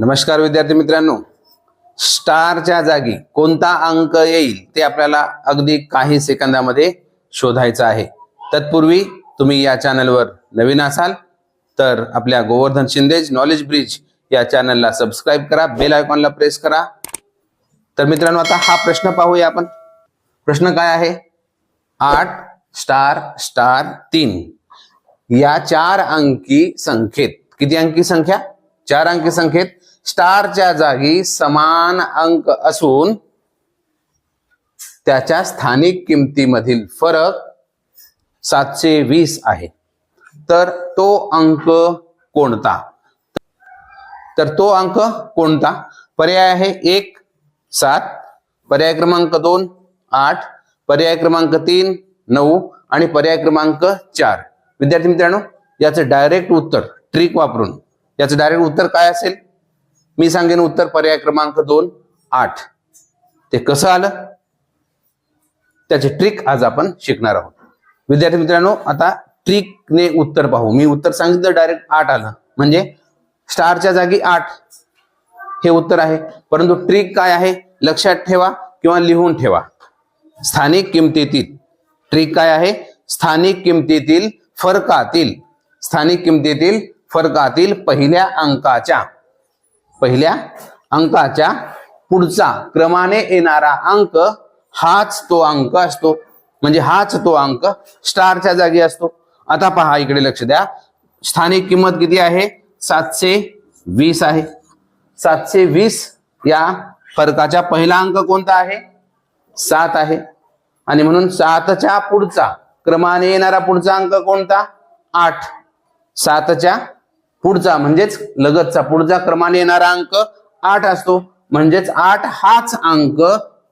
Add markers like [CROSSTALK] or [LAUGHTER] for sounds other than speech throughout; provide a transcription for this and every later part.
नमस्कार विद्यार्थी मित्रांनो. स्टारच्या जागी कोणता अंक येईल ते आपल्याला अगदी काही सेकंदामध्ये शोधायचं आहे. तत्पूर्वी तुम्ही या चॅनलवर नवीन असाल तर आपल्या गोवर्धन शिंदेज नॉलेज ब्रिज या चॅनलला सबस्क्राईब करा बेल आयकॉनला प्रेस करा. तर मित्रांनो आता हा प्रश्न पाहूया आपण. प्रश्न काय आहे? आठ स्टार स्टार तीन. या चार अंकी संख्येत. किती अंकी संख्या? चार अंकी संख्येत. स्टारच्या जागी समान अंक असून त्याच्या स्थानिक किमतीमधील फरक सातशे वीस आहे. तर तो अंक कोणता? तर तो अंक कोणता? पर्याय आहे एक सात. पर्याय क्रमांक दोन आठ. पर्याय क्रमांक तीन नऊ. आणि पर्याय क्रमांक चार. विद्यार्थी मित्रांनो याचं डायरेक्ट उत्तर ट्रिक वापरून. याचं डायरेक्ट उत्तर काय असेल? मी सांगेन उत्तर पर्याय क्रमांक दोन आठ. ते कसं आलं? त्याची ट्रिक आज आपण शिकणार आहोत. विद्यार्थी मित्रांनो आता ट्रिकने उत्तर पाहू. मी उत्तर सांगितलं डायरेक्ट आठ आलं. म्हणजे स्टारच्या जागी आठ हे उत्तर आहे. परंतु ट्रिक काय आहे? लक्षात ठेवा किंवा लिहून ठेवा. स्थानिक किमतीतील ट्रिक काय आहे? स्थानिक किमतीतील फरकातील स्थानिक किमतीतील फरकातील पहिल्या अंकाच्या. पहिल्या अंकाच्या पुढचा क्रमाने येणारा अंक हाच तो अंक असतो. म्हणजे हाच तो अंक स्टारच्या जागी असतो. आता पहा इकडे लक्ष द्या. स्थानिक किंमत किती आहे? सातशे वीस आहे. सातशे वीस या फरकाच्या पहिला अंक कोणता आहे? सात आहे. आणि म्हणून सातच्या पुढचा क्रमाने येणारा पुढचा अंक कोणता? आठ. सातच्या पुढचा म्हणजेच लगतचा पुढचा क्रमाने येणारा अंक आठ असतो. म्हणजेच आठ हाच अंक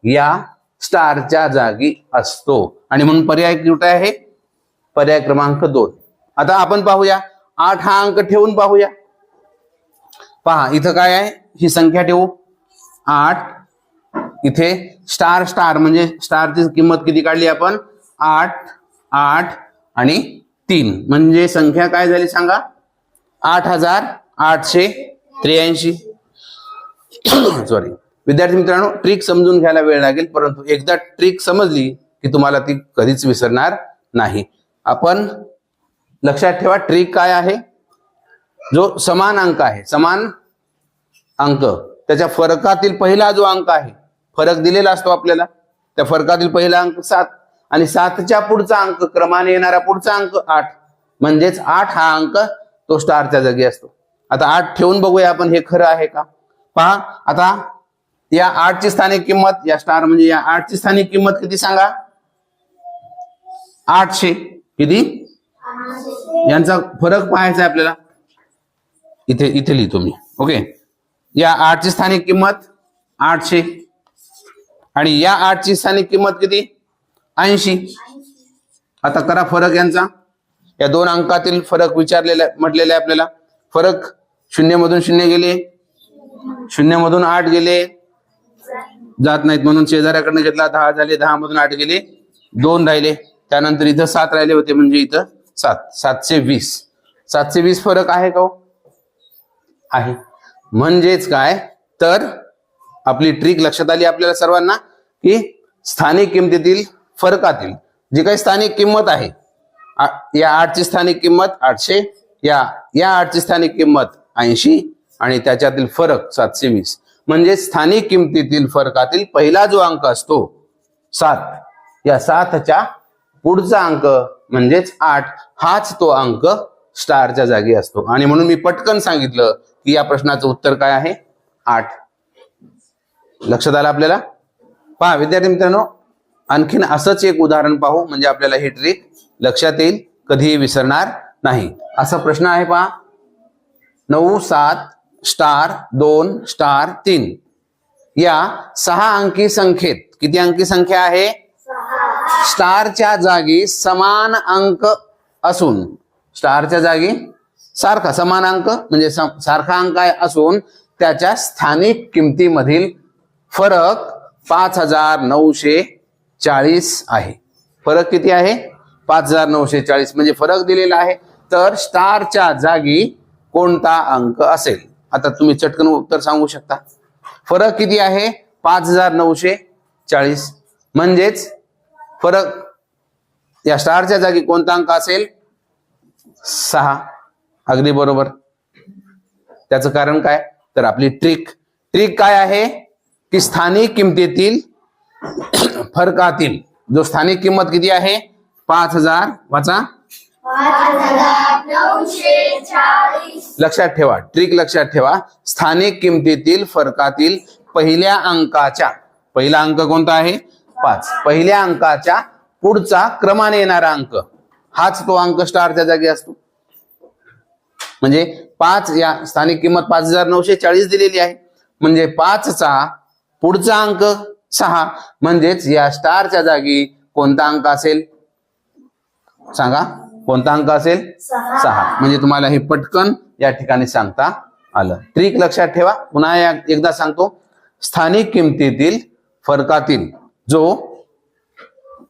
या स्टारच्या जागी असतो. आणि म्हणून पर्याय कुठे आहे? पर्याय क्रमांक दोन. आता आपण पाहूया. आठ हा अंक ठेवून पाहूया. पहा इथं काय आहे? ही संख्या ठेवू. आठ. इथे स्टार स्टार म्हणजे स्टारची किंमत किती काढली आपण? आठ आठ आणि तीन. म्हणजे संख्या काय झाली सांगा? आठ हजार आठशे त्र्याऐंशी. [COUGHS] सॉरी विद्यार्थी मित्रांनो ट्रिक समजून घ्यायला वेळ लागेल परंतु एकदा ट्रिक समजली की तुम्हाला ती कधीच विसरणार नाही. आपण लक्षात ठेवा ट्रिक काय आहे? जो समान अंक आहे समान अंक. त्याच्या फरकातील पहिला जो अंक आहे फरक दिलेला असतो आपल्याला. त्या फरकातील पहिला अंक सात आणि सातच्या पुढचा अंक क्रमाने येणारा पुढचा अंक आठ. म्हणजेच आठ हा अंक तो स्टारच्या जागी असतो. आता आठ ठेवून बघूया आपण हे खरं आहे का? पहा आता या आठची स्थानिक किंमत या स्टार म्हणजे या आठची स्थानिक किंमत किती सांगा? आठशे. किती? यांचा फरक पाहायचा आहे आपल्याला. इथे इथे लिहितो मी. ओके या आठची स्थानिक किंमत आठशे. आणि या आठची स्थानिक किंमत किती? ऐंशी. आता करा फरक यांचा. या दोन अंकातील फरक विचारलेला म्हटलेला आहे आपल्याला. फरक शून्य मधून शून्य गेले शून्य मधून आठ गेले जात नाहीत म्हणून शेजाऱ्याकडनं घेतला दहा झाले दहा मधून आठ गेले दोन राहिले. त्यानंतर इथं सात राहिले होते म्हणजे इथं सात सातशे वीस. सातशे वीस फरक आहे का हो? आहे. म्हणजेच काय? तर आपली ट्रिक लक्षात आली आपल्याला सर्वांना की स्थानिक किमतीतील फरकातील जी काही स्थानिक किंमत आहे या आठची स्थानिक किंमत आठशे या या आठची स्थानिक किंमत ऐंशी आणि त्याच्यातील फरक सातशे वीस. म्हणजे स्थानिक किमतीतील फरकातील पहिला जो अंक असतो सात. या सातच्या पुढचा अंक म्हणजेच आठ हाच तो अंक स्टारच्या जागी असतो. आणि म्हणून मी पटकन सांगितलं की या प्रश्नाचं उत्तर काय आहे? आठ. लक्षात आलं आपल्याला? पहा विद्यार्थी मित्रांनो आणखीन असंच एक उदाहरण पाहू म्हणजे आपल्याला ही ट्रिक लक्षात येईल कधीही विसरणार नाही. असा प्रश्न आहे पहा. नऊ सात स्टार दोन स्टार तीन. या सहा अंकी संख्येत किती अंकी संख्या आहे? स्टारच्या जागी समान अंक असून स्टारच्या जागी सारखा समान अंक म्हणजे सम- सारखा अंक आहे असून त्याच्या स्थानिक किमतीमधील फरक पाच हजार नऊशे चाळीस आहे. फरक किती आहे? पाच हजार नऊशे चाळीस म्हणजे फरक दिलेला आहे. तर स्टारच्या जागी कोणता अंक असेल? आता तुम्ही चटकन उत्तर सांगू शकता. फरक किती आहे? पाच हजार नऊशे चाळीस. म्हणजेच फरक या स्टारच्या जागी कोणता अंक असेल? सहा. अगदी बरोबर. त्याचं कारण काय? तर आपली ट्रिक. ट्रिक काय आहे? की स्थानिक किमतीतील फरकातील जो स्थानिक किंमत किती आहे? पाच हजार वाचा. लक्षात ठेवा ट्रिक लक्षात ठेवा. स्थानिक किमतीतील फरकातील पहिल्या अंकाच्या पहिला अंक कोणता आहे? पाच. पहिल्या अंकाच्या पुढचा क्रमाने येणारा अंक. हाच तो अंक स्टारच्या जागी असतो. म्हणजे पाच या स्थानिक किंमत पाच हजार नऊशे चाळीस दिलेली आहे. म्हणजे पाचचा पुढचा अंक सहा. म्हणजेच या स्टारच्या जागी कोणता अंक असेल? सांगा. कोणता अंक असेल? सहा. म्हणजे तुम्हाला हे पटकन या ठिकाणी सांगता आलं. ट्रिक लक्षात ठेवा. पुन्हा एकदा सांगतो. स्थानिक किमतीतील फरकातील जो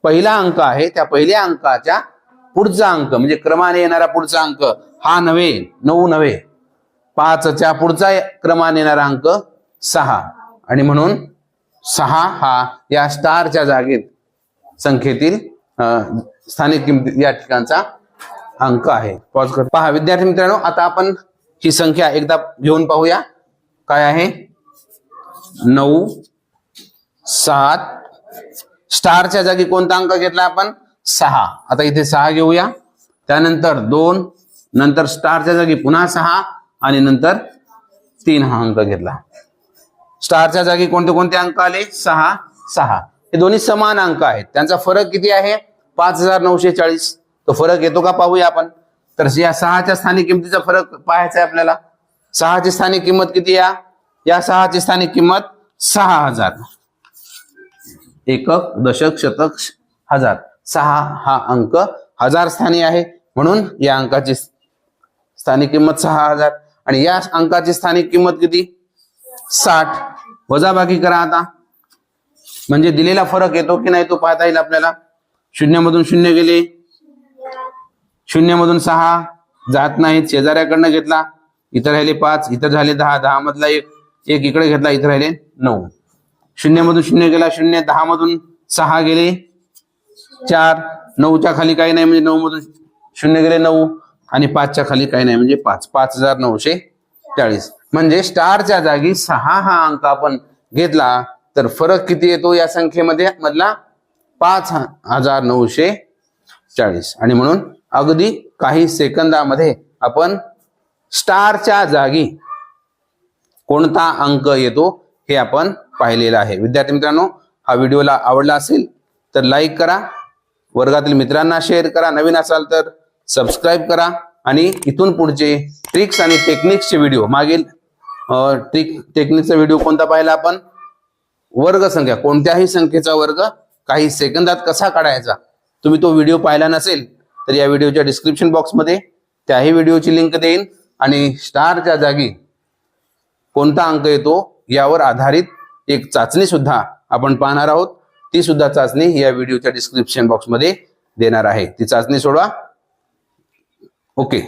पहिला अंक आहे त्या पहिल्या अंकाच्या पुढचा अंक म्हणजे क्रमाने येणारा पुढचा अंक हा नव्हे नऊ नव्हे. पाचच्या पुढचा क्रमाने येणारा अंक सहा. आणि म्हणून सहा हा या स्टारच्या जागेत संख्येतील स्थानिक किमती या ठिकाणचा अंक आहे. पॉज कर पहा विद्यार्थी मित्रांनो आता आपण ही संख्या एकदा घेऊन पाहूया. काय आहे? नऊ सात. स्टारच्या जागी कोणता अंक घेतला आपण? सहा. आता इथे सहा घेऊया. त्यानंतर दोन नंतर स्टारच्या जागी पुन्हा सहा आणि नंतर तीन हा अंक घेतला. स्टारच्या जागी कोणते कोणते अंक आले? सहा सहा. हे दोन्ही समान अंक आहेत. त्यांचा फरक किती आहे? पाच हजार नऊशे चाळीस. तो फरक येतो का पाहूया आपण. तर या सहाच्या स्थानिक किमतीचा फरक पाहायचा आहे आपल्याला. सहाची स्थानिक किंमत किती या? या सहाची स्थानिक किंमत सहा हजार. एकक दशक शतक हजार. सहा हा अंक हजार स्थानी आहे. म्हणून या अंकाची स्थानिक किंमत सहा हजार. आणि या अंकाची स्थानिक किंमत किती? साठ. वजाबाकी करा आता. म्हणजे दिलेला फरक येतो की नाही तो पाहता येईल आपल्याला. शून्यमधून शून्य गेले. शून्यमधून सहा जात नाहीत. शेजाऱ्याकडनं घेतला. इथं राहिले पाच इथं झाले दहा दहा मधला एक एक इकडे घेतला इथं राहिले नऊ. शून्यमधून शून्य गेला शून्य दहा मधून सहा गेले. चार नऊच्या खाली काही नाही म्हणजे नऊ मधून शून्य गेले नऊ आणि पाचच्या खाली काही नाही म्हणजे पाच. पाच हजार नऊशे चाळीस. म्हणजे स्टारच्या जागी सहा हा अंक आपण घेतला तर फरक किती येतो या संख्येमध्ये? मधला पाच हजार नऊशे चाळीस. आणि म्हणून अगदी काही सेकंदामध्ये आपण स्टारच्या जागी कोणता अंक येतो हे आपण पाहिलेलं आहे. विद्यार्थी मित्रांनो हा व्हिडिओला आवडला असेल तर लाईक करा वर्गातील मित्रांना शेअर करा नवीन असाल तर सबस्क्राईब करा आणि इथून पुढचे ट्रिक्स आणि टेक्निक्सचे व्हिडिओ मागील ट्रिक टेक्निकचा व्हिडिओ कोणता पाहिला आपण? वर्ग संख्या कोणत्याही संख्येचा वर्ग काही सेकंदात कसा काढायचा? तुम्ही तो व्हिडिओ पाहिला नसेल तर या व्हिडिओच्या डिस्क्रिप्शन बॉक्समध्ये त्याही व्हिडिओची लिंक देईन आणि स्टारच्या जागी कोणता अंक येतो यावर आधारित एक चाचणी सुद्धा आपण पाहणार आहोत. ती सुद्धा चाचणी या व्हिडिओच्या डिस्क्रिप्शन बॉक्समध्ये देणार आहे. ती चाचणी सोडवा. ओके.